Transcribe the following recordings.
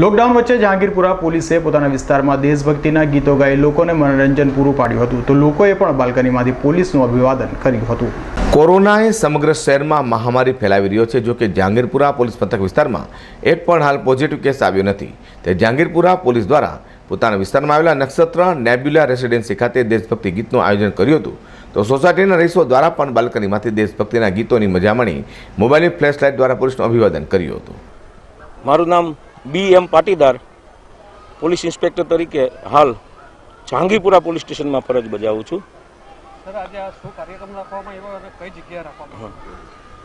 Lockdown વચ્ચે જહાંગીરપુરા પોલીસે પોતાના વિસ્તારમાં દેશભક્તિના ગીતો ગાઈ લોકોને મનોરંજન પૂરું પાડ્યું હતું. તો લોકોએ પણ બાલ્કનીમાંથી પોલીસનું અભિવાદન કર્યું હતું. કોરોનાએ સમગ્ર શહેરમાં મહામારી ફેલાવી રહ્યો છે જો કે જહાંગીરપુરા પોલીસ મથક વિસ્તારમાં એક પણ હાલ પોઝિટિવ કેસ આવ્યો નથી. તે જહાંગીરપુરા પોલીસ દ્વારા પોતાના વિસ્તારમાં આવેલા નક્ષત્ર નેબ્યુલા રેસિડેન્સી ખાતે દેશભક્તિ ગીતનું આયોજન કર્યું હતું. તો સોસાયટીના રહીશો દ્વારા પણ બાલ્કનીમાંથી દેશભક્તિના ગીતોની મજા માણી મોબાઈલની ફ્લેશ લાઇટ દ્વારા પોલીસનું અભિવાદન કર્યું હતું. મારું નામ B M Patidar police inspector તરીકે હાલ જાંગીપુરા પોલીસ સ્ટેશનમાં ફરજ બજાવું છું.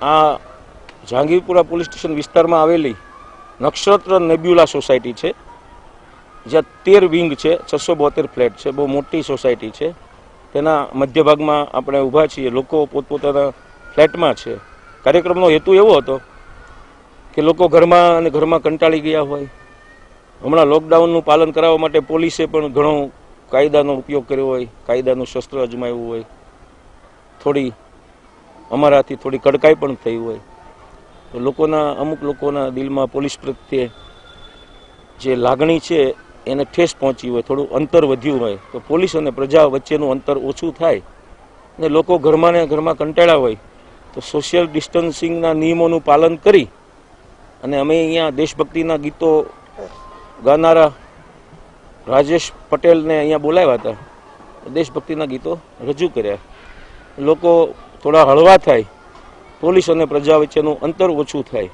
આ જહાંગીરપુરા પોલીસ સ્ટેશન વિસ્તારમાં આવેલી નક્ષત્ર નેબ્યુલા સોસાયટી છે. જ્યાં તેર વિંગ છે છસો બોતેર ફ્લેટ છે બહુ મોટી સોસાયટી છે. તેના મધ્ય ભાગમાં આપણે ઊભા છીએ. લોકો પોતપોતાના ફ્લેટમાં છે. કાર્યક્રમનો હેતુ એવો હતો કે લોકો ઘરમાં અને ઘરમાં કંટાળી ગયા હોય. હમણાં લોકડાઉનનું પાલન કરાવવા માટે પોલીસે પણ ઘણો કાયદાનો ઉપયોગ કર્યો હોય, કાયદાનું શસ્ત્ર અજમાવ્યું હોય. થોડી અમારાથી થોડી કડકાઈ પણ થઈ હોય. તો લોકોના, અમુક લોકોના દિલમાં પોલીસ પ્રત્યે જે લાગણી છે, એને ઠેસ પહોંચી હોય, થોડું અંતર વધ્યું હોય. તો પોલીસ અને પ્રજા વચ્ચેનું અંતર ઓછું થાય ને લોકો ઘરમાં ને ઘરમાં કંટાળ્યા હોય. તો સોશિયલ ડિસ્ટન્સિંગના નિયમોનું પાલન કરી અને અમે અહીંયા દેશભક્તિના ગીતો ગાનારા રાજેશ પટેલને અહીંયા બોલાવ્યા હતા. દેશભક્તિના ગીતો રજૂ કર્યા. લોકો થોડા હળવા થાય. પોલીસ અને પ્રજા વચ્ચેનું અંતર ઓછું થાય.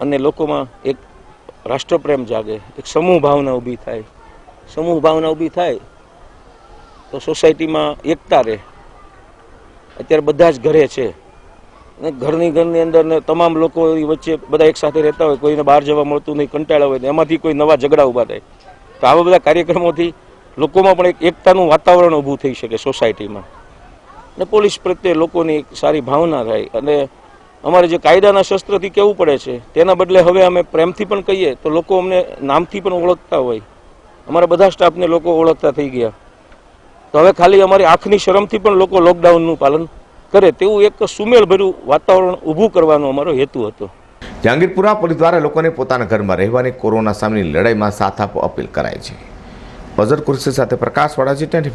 અને લોકોમાં એક રાષ્ટ્રપ્રેમ જાગે, એક સમૂહ ભાવના ઊભી થાય. સમૂહ ભાવના ઊભી થાય તો સોસાયટીમાં એકતા રહે. અત્યારે બધા જ ઘરે છે. ને ઘરની ઘરની અંદર ને તમામ લોકો વચ્ચે બધા એક સાથે રહેતા હોય, કોઈને બહાર જવા મળતું નહીં, કંટાળા હોય એમાંથી કોઈ નવા ઝઘડા ઊભા થાય. તો આવા બધા કાર્યક્રમોથી લોકોમાં પણ એક એકતાનું વાતાવરણ ઊભું થઈ શકે સોસાયટીમાં. ને પોલીસ પ્રત્યે લોકોની એક સારી ભાવના થાય. અને અમારે જે કાયદાના શસ્ત્રથી કહેવું પડે છે, તેના બદલે હવે અમે પ્રેમથી પણ કહીએ તો લોકો અમને નામથી પણ ઓળખતા હોય. અમારા બધા સ્ટાફને લોકો ઓળખતા થઈ ગયા. તો હવે ખાલી અમારી આંખની શરમથી પણ લોકો લોકડાઉનનું પાલન કરે તેવું એક સુમેળભર્યું વાતાવરણ ઊભું કરવાનો અમારો હેતુ હતો. જહાંગીરપુરા પોલીસ દ્વારા લોકોને પોતાના ઘરમાં રહેવાની કોરોના સામેની લડાઈમાં સાથ આપવા અપીલ કરાઈ છે. અઝર કુર્સી સાથે પ્રકાશવાળા છે ટ્વેન્ટી